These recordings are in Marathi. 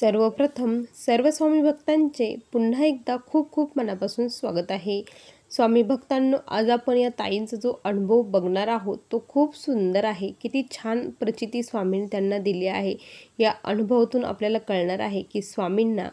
सर्वप्रथम सर्व स्वामी भक्तांचे पुन्हा एकदा खूप खूप मनापासून स्वागत आहे. स्वामी भक्तांनो आज आपण या ताईंचा जो अनुभव बघणार आहोत तो खूप सुंदर आहे. किती छान प्रचिती स्वामींनी त्यांना दिली आहे. या अनुभवातून आपल्याला कळणार आहे की स्वामींना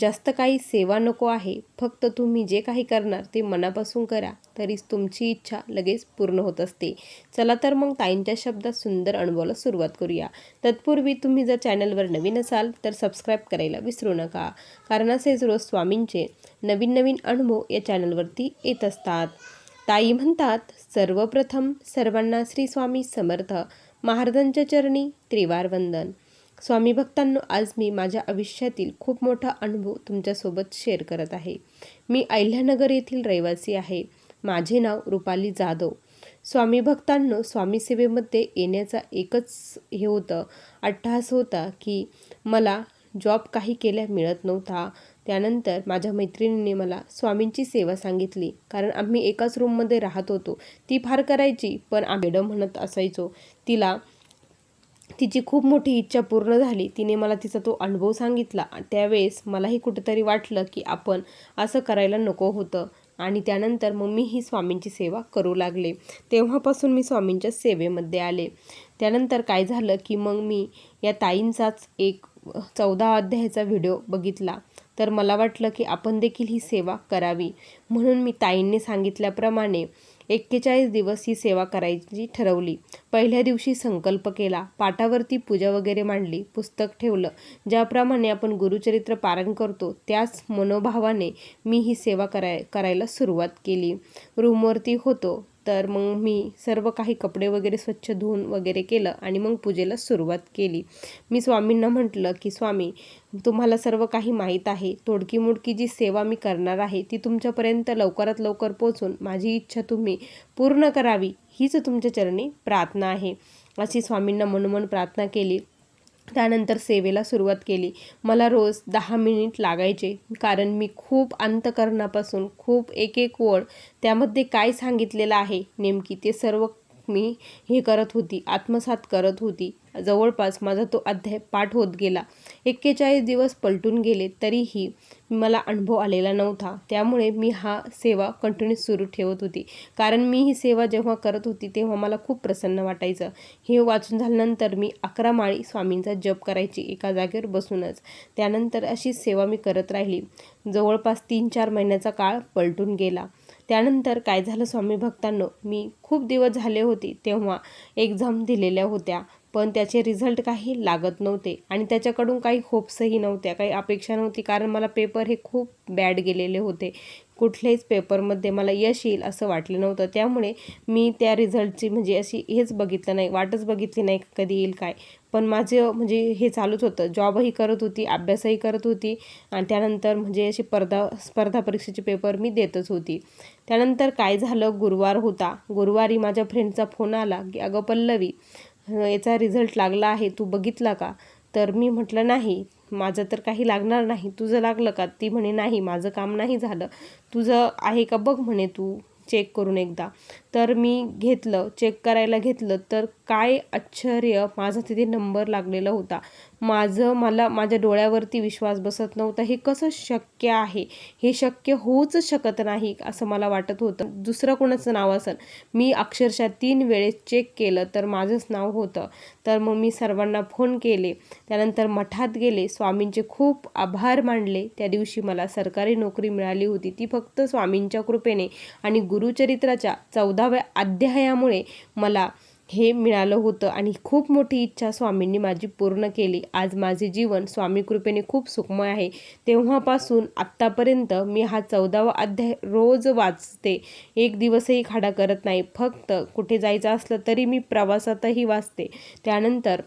जास्त काही सेवा नको आहे फक्त तुम्ही जे काही करणार ते मनापासून करा तरीच तुमची इच्छा लगेच पूर्ण होत असते. चला तर मग ताईंच्या शब्दात सुंदर अनुभवाला सुरुवात करूया. तत्पूर्वी तुम्ही जर चॅनलवर नवीन असाल तर सबस्क्राईब करायला विसरू नका कारण असेच रोज स्वामींचे नवीन नवीन अनुभव या चॅनलवरती येत असतात. ताई म्हणतात सर्वप्रथम सर्वांना श्री स्वामी समर्थ. महाराजांच्या चरणी त्रिवार वंदन. स्वामी भक्तांनो आज मी माझ्या आयुष्यातील खूप मोठा अनुभव तुमच्यासोबत शेअर करत आहे. मी अहिल्यानगर येथील रहिवासी आहे. माझे नाव रुपाली जाधव. स्वामी भक्तांनो स्वामी सेवेमध्ये येण्याचा एकच हे होतं अट्टहास होता की मला जॉब काही केल्या मिळत नव्हता. त्यानंतर माझ्या मैत्रिणीने मला स्वामींची सेवा सांगितली. कारण आम्ही एकाच रूममध्ये राहत होतो. ती फार करायची पण आम्ही म्हणत असायचो. तिला तिची खूप मोठी इच्छा पूर्ण झाली. तिने मला तिचा तो अनुभव सांगितला. त्यावेळेस मलाही कुठेतरी वाटलं की आपण असं करायला नको होतं. आणि त्यानंतर मग मी ही स्वामींची सेवा करू लागले. तेव्हापासून मी स्वामींच्या सेवेमध्ये आले. त्यानंतर काय झालं की मग मी या ताईंचाच एक चौदा अध्यायाचा व्हिडिओ बघितला. तर मला वाटलं की आपण देखील ही सेवा करावी. म्हणून मी ताईंनी सांगितल्याप्रमाणे एक्केचाळीस दिवस ही सेवा करायची ठरवली. पहिल्या दिवशी संकल्प केला. पाटावरती पूजा वगैरे मांडली. पुस्तक ठेवलं. ज्याप्रमाणे आपण गुरुचरित्र पारण करतो त्याच मनोभावाने मी ही सेवा कराय करायला सुरुवात केली. रूमवरती होतो. तर मग मी सर्व काही कपडे वगैरे स्वच्छ धुवून वगैरे केलं आणि मग पूजेला सुरुवात केली. मी स्वामींना म्हटलं की स्वामी तुम्हाला सर्व काही माहीत आहे. तोडकी मोडकी जी सेवा मी करणार आहे ती तुमच्यापर्यंत लवकरात लवकर पोचून माझी इच्छा तुम्ही पूर्ण करावी हीच तुमच्या चरणी प्रार्थना आहे. अशी स्वामींना मनोमन प्रार्थना केली. त्यानंतर सेवेला सुरुवात केली. मला रोज दहा मिनिट लागायचे कारण मी खूप अंतकरणापासून खूप एक एक ओळ त्यामध्ये काय सांगितलेलं आहे नेमकी ते सर्व मी हे करत होती आत्मसात करत होती. जवळपास माझा तो अध्याय पाठ होत गेला. एक्केचाळीस दिवस पलटून गेले तरीही मला अनुभव आलेला नव्हता. त्यामुळे मी हा सेवा कंटिन्यू सुरू ठेवत होती. कारण मी ही सेवा जेव्हा करत होती तेव्हा मला खूप प्रसन्न वाटायचं. हे वाचून झाल्यानंतर मी अकरा माळी स्वामींचा जप करायची एका जागेवर बसूनच. त्यानंतर अशी सेवा मी करत राहिली. जवळपास तीन चार महिन्याचा काळ पलटून गेला. त्यानंतर काय झालं स्वामी भक्तांनो मी खूप दिवस झाले होते तेव्हा एक्झाम दिलेल्या होत्या पण त्याचे रिझल्ट काही लागत नव्हते आणि त्याच्याकडून काही होप्सही नव्हत्या काही अपेक्षा नव्हती. कारण मला पेपर हे खूप बॅड गेलेले होते. कुठल्याहीच पेपरमध्ये मला यश येईल असं वाटलं नव्हतं. त्यामुळे मी त्या रिझल्टची म्हणजे अशी हेच बघितलं नाही वाटच बघितली नाही कधी येईल काय. पण माझं म्हणजे हे चालूच होतं. जॉबही करत होती अभ्यासही करत होती आणि त्यानंतर म्हणजे अशी स्पर्धा स्पर्धा परीक्षेचे पेपर मी देतच होती. त्यानंतर काय झालं? गुरुवार होता. गुरुवारी माझ्या फ्रेंडचा फोन आला की अगं पल्लवी याचा रिझल्ट लागला आहे तू बघितला का? तर मी म्हटलं नाही माझं तर काही लागणार नाही. तुझं लागलं का? ती म्हणे नाही माझं काम नाही झालं. तुझं आहे का बघ म्हणे तू. चेक करून एकदा. तर मी घेतलं चेक करायला घेतलं तर काय आश्चर्य माझा तिथे नंबर लागलेला होता. माझं मला माझ्या डोळ्यावरती विश्वास बसत नव्हता हे कसं शक्य आहे? हे शक्य होऊच शकत नाही असं मला वाटत होतं. दुसरं कोणाचं नाव असेल. मी अक्षरशः तीन वेळेस चेक केलं तर माझंच नाव होतं. तर मग मी सर्वांना फोन केले. त्यानंतर मठात गेले. स्वामींचे खूप आभार मानले. त्या दिवशी मला सरकारी नोकरी मिळाली होती. ती फक्त स्वामींच्या कृपेने आणि गुरुचरित्राच्या चौदाव्या अध्यायामुळे मला हे मिळालं होतं आणि खूप मोठी इच्छा स्वामींनी माझी पूर्ण केली. आज माझे जीवन स्वामी कृपेने खूप सुखमय आहे. तेव्हापासून आत्तापर्यंत मी हा चौदावा अध्याय रोज वाचते. एक दिवसही खाडा करत नाही. फक्त कुठे जायचं असलं तरी मी प्रवासातही वाचते. त्यानंतर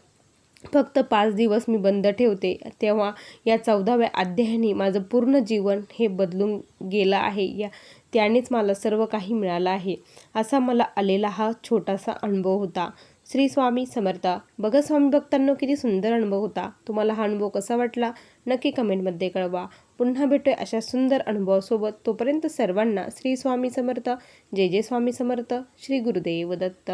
फक्त पाच दिवस मी बंद ठेवते. तेव्हा या चौदाव्या अध्यायाने माझं पूर्ण जीवन हे बदलून गेलं आहे. या त्यानेच मला सर्व काही मिळालं आहे. असा मला आलेला हा छोटासा अनुभव होता. श्री स्वामी समर्थ. बघा स्वामी भक्तांनो किती सुंदर अनुभव होता. तुम्हाला हा अनुभव कसा वाटला? नक्की कमेंटमध्ये कळवा. पुन्हा भेटूया अशा सुंदर अनुभवासोबत. तोपर्यंत सर्वांना श्री स्वामी समर्थ. जय जय स्वामी समर्थ. श्री गुरुदेव दत्त.